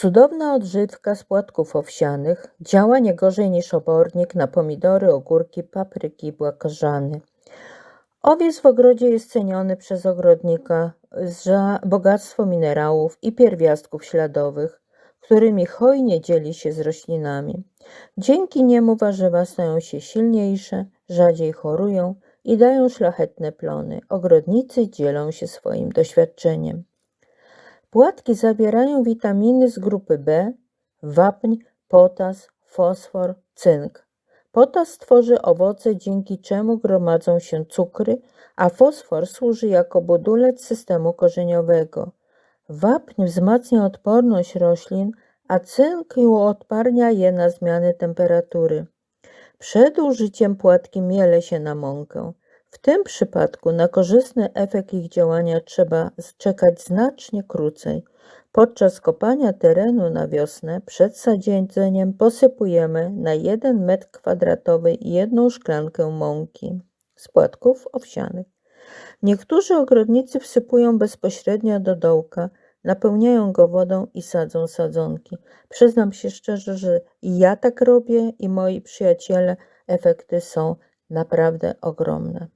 Cudowna odżywka z płatków owsianych działa nie gorzej niż obornik na pomidory, ogórki, papryki i błakożany. Owiec w ogrodzie jest ceniony przez ogrodnika za bogactwo minerałów i pierwiastków śladowych, którymi hojnie dzieli się z roślinami. Dzięki niemu warzywa stają się silniejsze, rzadziej chorują i dają szlachetne plony. Ogrodnicy dzielą się swoim doświadczeniem. Płatki zawierają witaminy z grupy B, wapń, potas, fosfor, cynk. Potas tworzy owoce, dzięki czemu gromadzą się cukry, a fosfor służy jako budulec systemu korzeniowego. Wapń wzmacnia odporność roślin, a cynk uodparnia je na zmiany temperatury. Przed użyciem płatki miele się na mąkę. W tym przypadku na korzystny efekt ich działania trzeba czekać znacznie krócej. Podczas kopania terenu na wiosnę przed sadzeniem posypujemy na 1 metr kwadratowy jedną szklankę mąki z płatków owsianych. Niektórzy ogrodnicy wsypują bezpośrednio do dołka, napełniają go wodą i sadzą sadzonki. Przyznam się szczerze, że ja tak robię i moi przyjaciele efekty są naprawdę ogromne.